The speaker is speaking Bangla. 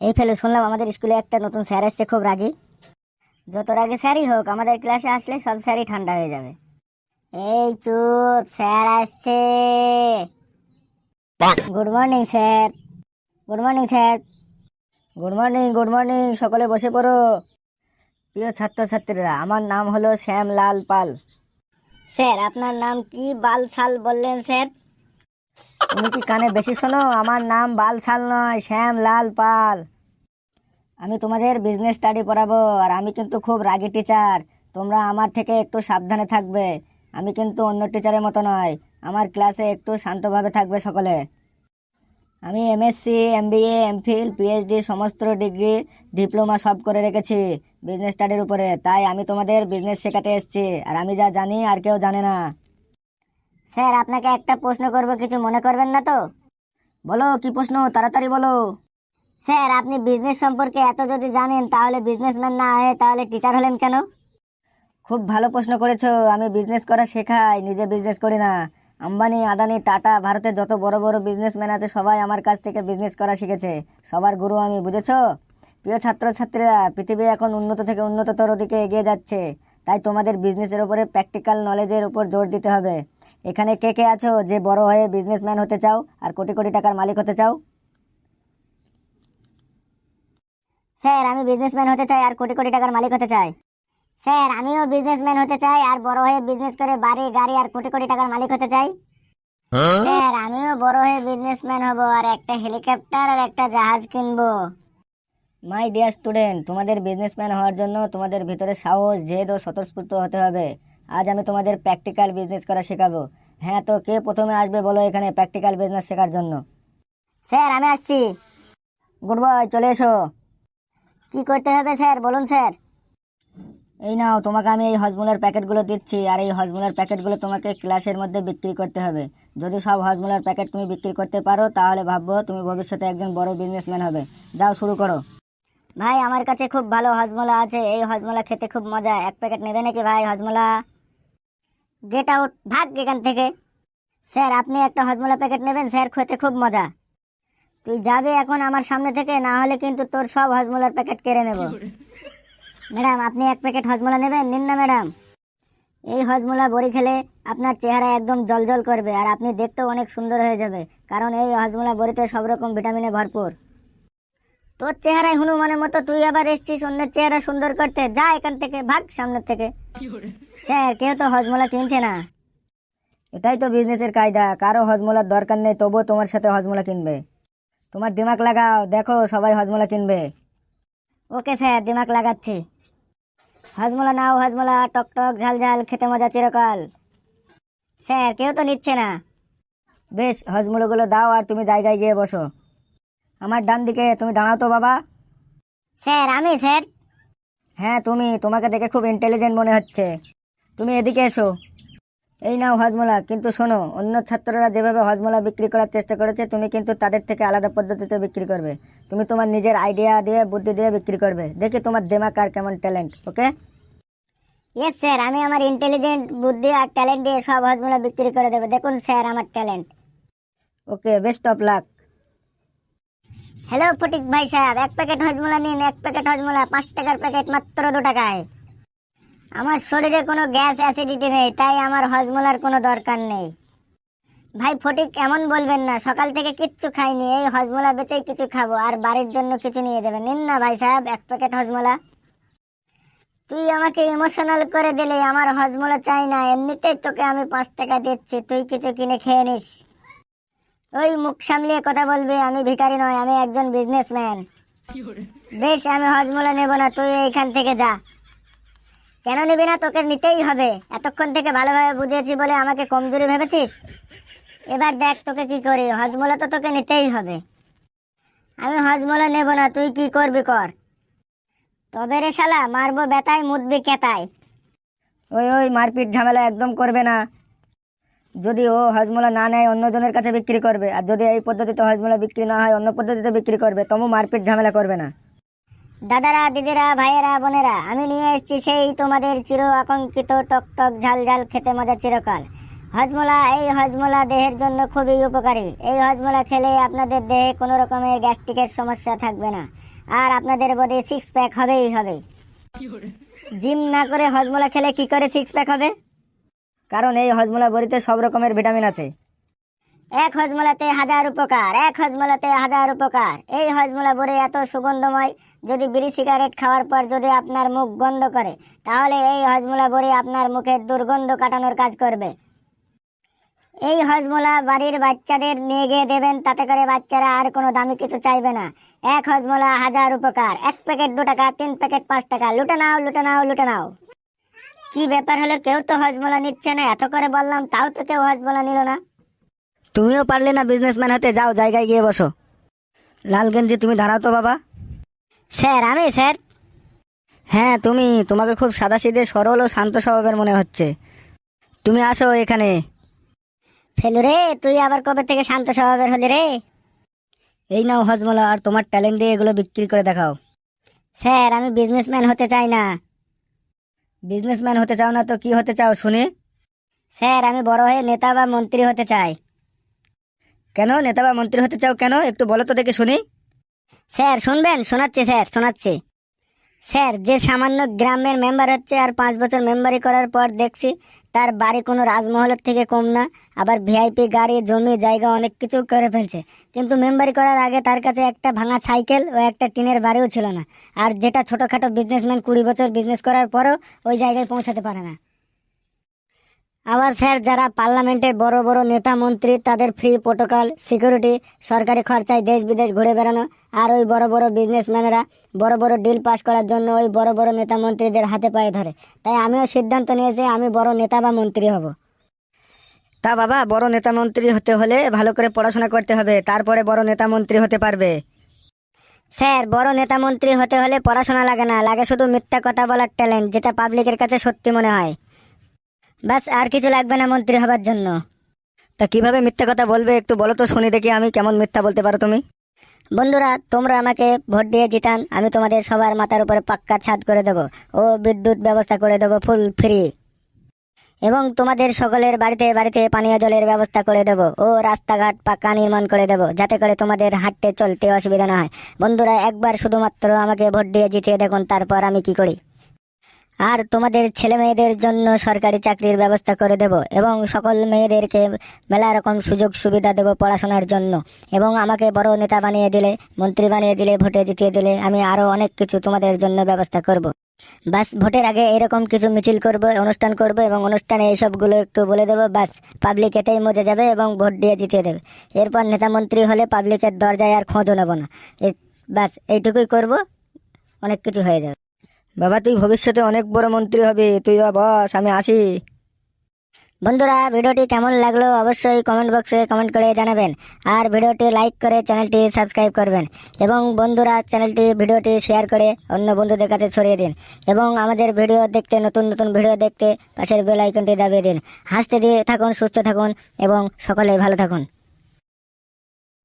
এই ফেলে শুনলাম আমাদের স্কুলে একটা নতুন স্যার এসছে খুব রাগী। যত রাগে স্যারই হোক আমাদের ক্লাসে আসলে সব স্যারই ঠান্ডা হয়ে যাবে। এই চুপ স্যার আসছে। Good morning sir. Good morning sir. Good morning good morning সকলে বসে পড়ো। প্রিয় ছাত্রছাত্রীরা আমার নাম হলো শ্যামলাল পাল। স্যার আপনার নাম কি বালছাল বললেন স্যার? তুমি কি কানে বেশি শোনো? আমার নাম বালছাল নয় শ্যামলাল পাল। আমি তোমাদের বিজনেস স্টাডি পড়াবো আর আমি কিন্তু খুব রাগি টিচার তোমরা আমার থেকে একটু সাবধানে থাকবে। আমি কিন্তু অন্য টিচারের মতো নয়। আমার ক্লাসে একটু শান্তভাবে থাকবে সকলে। আমি এমএসসি এমবিএ এমফিল পিএইচডি সমস্ত ডিগ্রি ডিপ্লোমা সব করে রেখেছি বিজনেস স্টাডির উপরে। তাই আমি তোমাদের বিজনেস শেখাতে এসেছি আর আমি যা জানি আর কেউ জানে না। স্যার, আপনাকে একটা প্রশ্ন করব, কিছু মনে করবেন না তো? বলো, কি প্রশ্ন? তাড়াতাড়ি বলো। স্যার, আপনি বিজনেস সম্পর্কে এত যদি জানেন, তাহলে বিজনেসম্যান না হয়ে তাহলে টিচার হলেন কেন? খুব ভালো প্রশ্ন করেছ। আমি বিজনেস করা শেখাই, নিজে বিজনেস করি না। আম্বানি, আদানি, টাটা, ভারতের যত বড় বড় বিজনেসম্যান আছে, সবাই আমার কাছ থেকে বিজনেস করা শিখেছে। সবার গুরু আমি, বুঝেছ? প্রিয় ছাত্রছাত্রীরা, পৃথিবী এখন উন্নত থেকে উন্নততর দিকে এগিয়ে যাচ্ছে। তাই তোমাদের বিজনেসের উপরে প্র্যাকটিক্যাল নলেজের উপর জোর দিতে হবে। এখানে কে কে আছো? যে বড় হয়ে বিজনেসম্যান হতে চাও, আর কোটি কোটি টাকার মালিক হতে চাও? স্যার আমি বিজনেসম্যান হতে চাই আর কোটি কোটি টাকার মালিক হতে চাই। স্যার আমিও বিজনেসম্যান হতে চাই আর বড় হয়ে বিজনেস করে বাড়ি গাড়ি আর কোটি কোটি টাকার মালিক হতে চাই। স্যার আমিও বড় হয়ে বিজনেসম্যান হব আর একটা হেলিকপ্টার আর একটা জাহাজ কিনবো। মাই ডিয়ার স্টুডেন্ট তোমাদের বিজনেসম্যান হওয়ার জন্য তোমাদের ভিতরে সাহস জেদ ও স্বতঃস্ফূর্ত হতে হবে। আজ আমি তোমাদের প্র্যাকটিক্যাল বিজনেস করা শেখাবো। হ্যাঁ তো কে প্রথমে আসবে বলো এখানে প্র্যাকটিক্যাল বিজনেস শেখার জন্য? স্যার আমি আসছি। গুড বয় চলে এসো। কি করতে হবে স্যার? বলুন স্যার। এই নাও তোমাকে আমি এই হজমুলার প্যাকেটগুলো দিচ্ছি আর এই হজমুলার প্যাকেটগুলো তোমাকে ক্লাসের মধ্যে বিক্রি করতে হবে। যদি সব হজমুলার প্যাকেট তুমি বিক্রি করতে পারো তাহলে ভাববো তুমি ভবিষ্যতে একজন বড় বিজনেসম্যান হবে। যাও শুরু করো। ভাই আমার কাছে খুব ভালো হজমোলা আছে। এই হজমোলা খেতে খুব মজা। এক প্যাকেট নেবে নাকি ভাই হজমোলা? গেট আউট ভাগ এখান থেকে। স্যার আপনি একটা হজমোলা প্যাকেট নেবেন স্যার খেতে খুব মজা। তুই যাবে এখন আমার সামনে থেকে না হলে কিন্তু তোর সব হজমোলার প্যাকেট কেড়ে নেব। ম্যাডাম আপনি এক প্যাকেট হজমোলা নেবেন? নিন না ম্যাডাম। এই হজমোলা বড়ি খেলে আপনার চেহারা একদম জলজল করবে আর আপনি দেখতেও অনেক সুন্দর হয়ে যাবে কারণ এই হজমোলা বড়িতে সব রকম ভিটামিনে ভরপুর। তোর চেহারায় হনুমানের মতো তুই আবার এসছিস অন্যের চেহারা সুন্দর করতে। যা এখান থেকে ভাগ সামনের থেকে। স্যার কেউ তো হজমোলা কিনছে না। এটাই তো বিজনেসের কায়দা কারও হজমোলার দরকার নেই তবুও তোমার সাথে হজমোলা কিনবে। তোমার দিমাগ লাগাও দেখো সবাই হজমোলা কিনবে। ওকে স্যার দিমাগ লাগাচ্ছি। হজমোলা নাও হজমোলা টক টক ঝাল ঝাল খেতে মজা চিরকাল। স্যার কেউ তো নিচ্ছে না। বেশ হজমোলাগুলো দাও আর তুমি জায়গায় গিয়ে বসো। আমার ডান দিকে তুমি দাঁড়াও তো বাবা। স্যার আমি স্যার। হ্যাঁ তুমি তোমাকে দেখে খুব ইন্টেলিজেন্ট মনে হচ্ছে। তুমি এদিকে এসো। এই নাও হজমোলা কিন্তু শোনো অন্য ছাত্ররা যেভাবে হজমোলা বিক্রি করার চেষ্টা করেছে তুমি কিন্তু তাদের থেকে আলাদা পদ্ধতিতে বিক্রি করবে। তুমি তোমার নিজের আইডিয়া দিয়ে বুদ্ধি দিয়ে বিক্রি করবে। দেখি তোমার দেমাক আর কেমন ট্যালেন্ট ওকে ইয়েস স্যার আমি আমার ইন্টেলিজেন্ট বুদ্ধি আর ট্যালেন্ট দিয়ে সব হজমোলা বিক্রি করে দেবো। দেখুন স্যার আমার talent okay best of luck hello Fatik ভাই সাহেব এক প্যাকেট হজমোলা নিন এক প্যাকেট হজমোলা পাঁচ টাকার প্যাকেট মাত্র দু টাকায়। আমার শরীরে কোনো গ্যাস অ্যাসিডিটি নেই তাই আমার হজমোলার কোনো দরকার নেই। ভাই ফটিক এমন বলবেন না সকাল থেকে কিচ্ছু খাইনি এই হজমোলা বেচেই কিছু খাব আর বাড়ির জন্য কিছু নিয়ে যাবেন নিন না ভাই সাহেব এক প্যাকেট হজমোলা তুই আমাকে ইমোশনাল করে দিলে আমার হজমোলা চাই না এমনিতেই তোকে আমি পাঁচ টাকা দিচ্ছি তুই কিছু কিনে খেয়ে নিস। ওই মুখ সামলিয়ে কথা বলবি আমি ভিখারি নয় আমি একজন বিজনেসম্যান বেশ আমি হজমোলা নেব না তুই এইখান থেকে যা। কেন নিবি না? তোকে নিতেই হবে। এতক্ষণ থেকে ভালোভাবে বুঝিয়েছি বলে আমাকে কমজোরি ভেবেছিস? এবার দেখ তোকে কি করি। হজমোলা তো তোকে নিতেই হবে। আমি হজমোলা নেব না, তুই কি করবি কর। তবে রে শালা, মারবো বেতায় মুদবি কেতায়। ওই ওই, মারপিট ঝামেলা একদম করবে না। যদি ও হজমোলা না নেয়, অন্যজনের কাছে বিক্রি করবে। আর যদি এই পদ্ধতিতে হজমোলা বিক্রি না হয়, অন্য পদ্ধতিতে বিক্রি করবে, তবু মারপিট ঝামেলা করবে না। দাদারা, দিদিরা, ভাইয়েরা, বোনেরা, আমি নিয়ে এসেছি সেই তোমাদের চির আকাঙ্ক্ষিত টক টক ঝাল ঝাল খেতে মজা চিরকাল। হজমোলা, এই হজমোলা দেহের জন্য খুবই উপকারী। এই হজমোলা খেলে আপনাদের দেহে কোনো রকমের গ্যাস্ট্রিকের সমস্যা থাকবে না। আর আপনাদের বডি সিক্স প্যাক হবেই, হবে। জিম না করে হজমোলা খেলে কি করে সিক্স প্যাক হবে? কারণ এই হজমোলা বড়িতে সব রকমের ভিটামিন আছে। এক হজমোলাতে হাজার উপকার, এক হজমোলাতে হাজার উপকার। এই হজমোলা বড়ি এত সুগন্ধময় যদি বিড়ি সিগারেট খাওয়ার পর যদি আপনার মুখ গন্ধ করে, তাহলে এই হজমোলা বড়ি আপনার মুখের দুর্গন্ধ কাটানোর কাজ করবে। এই হজমোলা বাড়ির বাচ্চাদের নিয়ে গিয়ে দেবেন, তাতে করে বাচ্চারা আর কোনো দামি কিছু চাইবে না। এক হজমোলা হাজার উপকার। এক প্যাকেট দু টাকা, তিন প্যাকেট পাঁচ টাকা। লুটে নাও লুটে নাও লুটে নাও। কি ব্যাপার হলো? কেউ তো হজমোলা নিচ্ছে না। এত করে বললাম, তাও তো কেউ হজমোলা নিল না। তুমিও পারলে না বিজনেসম্যান হতে। যাও, জায়গায় গিয়ে বসো। লাল গেঞ্জি তুমি দাঁড়াও তো বাবা। স্যার, আমি, স্যার। হ্যাঁ তুমি, তোমাকে খুব সাদাসিধে, সরল ও শান্ত স্বভাবের মনে হচ্ছে। তুমি আসো এখানে। ফেলু রে, তুই আবার কবে থেকে শান্ত স্বভাবের হলি রে? এই নাও হজমোলা, আর তোমার ট্যালেন্ট দিয়ে এগুলো বিক্রি করে দেখাও। স্যার, আমি বিজনেসম্যান হতে চাই না। বিজনেসম্যান হতে চাও না তো কি হতে চাও, শুনি। স্যার, আমি বড় হয়ে নেতা বা মন্ত্রী হতে চাই। কেন? নেতা বা মন্ত্রী হতে চাও কেন? একটু বলো তো দেখে শুনি। স্যার, শুনবেন? শোনাচ্ছি, স্যার শোনাচ্ছি। স্যার, যে সামান্য গ্রামের মেম্বার হচ্ছে আর পাঁচ বছর মেম্বারি করার পর দেখছি তার বাড়ি কোনো রাজমহলের থেকে কম না। আবার ভিআইপি গাড়ি, জমি, জায়গা অনেক কিছু করে ফেলছে। কিন্তু মেম্বারি করার আগে তার কাছে একটা ভাঙা সাইকেল ও একটা টিনের বাড়িও ছিল না। আর যেটা ছোটোখাটো বিজনেসম্যান কুড়ি বছর বিজনেস করার পরও ওই জায়গায় পৌঁছাতে পারে না। আবার স্যার যারা পার্লামেন্টের বড় বড় নেতা মন্ত্রী তাদের ফ্রি প্রোটোকল সিকিউরিটি সরকারি খরচায় দেশ বিদেশ ঘুরে বেড়ানো আর ওই বড় বড় বিজনেসম্যানেরা বড় বড় ডিল পাস করার জন্য ওই বড় বড় নেতা মন্ত্রীদের হাতে পায়ে ধরে। তাই আমিও সিদ্ধান্ত নিয়েছি আমি বড় নেতা বা মন্ত্রী হব। তা বাবা বড় নেতা মন্ত্রী হতে হলে ভালো করে পড়াশোনা করতে হবে তারপরে বড় নেতা মন্ত্রী হতে পারবে। স্যার বড় নেতা মন্ত্রী হতে হলে পড়াশোনা লাগে না লাগে শুধু মিথ্যা কথা বলার ট্যালেন্ট যেটা পাবলিকের কাছে সত্যি মনে হয়। বাস আর কিছু লাগবে না মন্ত্রী হবার জন্য। তা কীভাবে মিথ্যা কথা বলবে একটু বলো তো শুনি দেখি আমি কেমন মিথ্যা বলতে পারো তুমি। বন্ধুরা তোমরা আমাকে ভোট দিয়ে জিতান আমি তোমাদের সবার মাথার উপরে পাক্কা ছাদ করে দেবো ও বিদ্যুৎ ব্যবস্থা করে দেবো ফুল ফ্রি। এবং তোমাদের সকলের বাড়িতে বাড়িতে পানীয় জলের ব্যবস্থা করে দেবো ও রাস্তাঘাট পাক্কা নির্মাণ করে দেবো যাতে করে তোমাদের হাঁটতে চলতে অসুবিধা না হয়। বন্ধুরা একবার শুধুমাত্র আমাকে ভোট দিয়ে জিতিয়ে দেখুন তারপর আমি কি করি? আর তোমাদের ছেলে মেয়েদের জন্য সরকারি চাকরির ব্যবস্থা করে দেব এবং সকল মেয়েদেরকে মেলা রকম সুযোগ সুবিধা দেব পড়াশোনার জন্য। এবং আমাকে বড় নেতা বানিয়ে দিলে, মন্ত্রী বানিয়ে দিলে, ভোটে জিতিয়ে দিলে আমি আরও অনেক কিছু তোমাদের জন্য ব্যবস্থা করব। বাস, ভোটের আগে এরকম কিছু মিছিল করব, অনুষ্ঠান করব এবং অনুষ্ঠানে এইসবগুলো একটু বলে দেবো, বাস পাবলিক এতেই মজে যাবে এবং ভোট দিয়ে জিতিয়ে দেবে। এরপর নেতা মন্ত্রী হলে পাবলিকের দরজায় আর খোঁজও নেব না। বাস, এইটুকুই করব, অনেক কিছু হয়ে যাবে। বাবা, তুই ভবিষ্যতে অনেক বড় মন্ত্রী হবে। তুই বস, আমি আসি। বন্ধুরা, ভিডিওটি কেমন লাগল অবশ্যই কমেন্ট বক্সে কমেন্ট করে জানাবেন। আর ভিডিওটি লাইক করে চ্যানেলটি সাবস্ক্রাইব করবেন। এবং বন্ধুরা, চ্যানেলটি, ভিডিওটি শেয়ার করে অন্য বন্ধুদের কাছে ছড়িয়ে দিন। এবং আমাদের ভিডিও দেখতে, নতুন নতুন ভিডিও দেখতে পাশের বেল আইকনটি দাবিয়ে দিন। হাসতে দিয়ে থাকুন, সুস্থ থাকুন, এবং সকলে ভালো থাকুন।